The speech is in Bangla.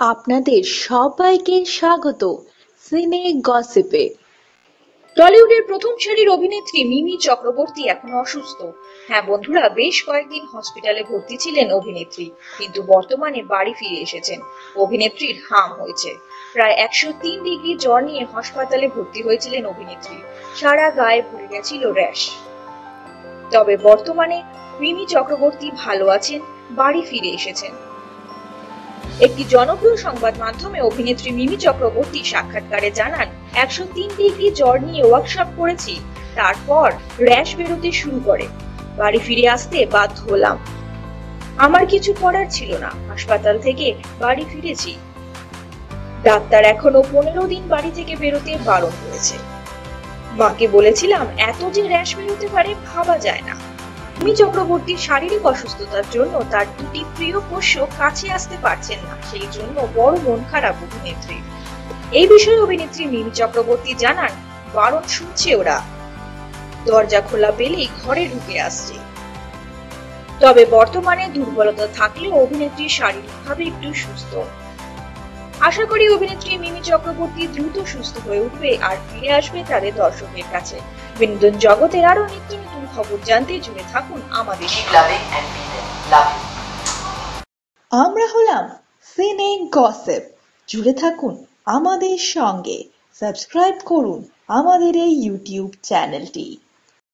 আপনাদের সবাইকে স্বাগত সিনে গসিপে। টলিউডের প্রথম সারির অভিনেত্রী মিমি চক্রবর্তী এখন অসুস্থ। হ্যাঁ বন্ধুরা, বেশ কয়েকদিন হসপিটালে ভর্তি ছিলেন অভিনেত্রী, কিন্তু বর্তমানে বাড়ি ফিরে এসেছেন। অভিনেত্রীর হাম হয়েছে। প্রায় একশো তিন ডিগ্রি জ্বর নিয়ে হাসপাতালে ভর্তি হয়েছিলেন অভিনেত্রী। সারা গায়ে ভরে গেছিল র্যাশ তবে বর্তমানে মিমি চক্রবর্তী ভালো আছেন, বাড়ি ফিরে এসেছেন। একটি জনপ্রিয় সংবাদ মাধ্যমে অভিনেত্রী মিমি চক্রবর্তী সাক্ষাৎকারে জানান, একশো তিন ডিগ্রি জ্বর নিয়ে ওয়ার্কশপ করেছি, তারপর র্যাশ বেরোতে শুরু করে। বাড়ি ফিরে আসতে বাধ্য হলাম। আমার কিছু করার ছিল না, হাসপাতাল থেকে বাড়ি ফিরেছি। ডাক্তার এখনও পনেরো দিন বাড়ি থেকে বেরোতে বারণ করেছে। মাকে বলেছিলাম, এত যে র্যাশ বেরোতে পারে ভাবা যায় না। মিমি চক্রবর্তীর শারীরিক অসুস্থতার জন্য তার দুটি প্রিয় পোষ্য কাছে আসতে পারছেন না, সেই জন্য বড় মন খারাপ অভিনেত্রীর। এই বিষয়ে অভিনেত্রী মিমি চক্রবর্তী জানান, বারণ শুনছে ওরা। দরজা খোলা পেলেই ঘরে ঢুকে আসছে। তবে বর্তমানে দুর্বলতা থাকলেও অভিনেত্রী শারীরিকভাবে একটু সুস্থ। আশা করি অভিনেত্রী মিমি চক্রবর্তী দ্রুত সুস্থ হয়ে উঠবে আর ফিরে আসবে তাদের দর্শকের কাছে। বিনোদন জগতের আরও নিত্য খবর জানতে জুড়ে থাকুন আমাদের. আমরা হলাম সিনে গসেপ। জুড়ে থাকুন আমাদের সঙ্গে। সাবস্ক্রাইব করুন আমাদের এই ইউটিউব চ্যানেলটি।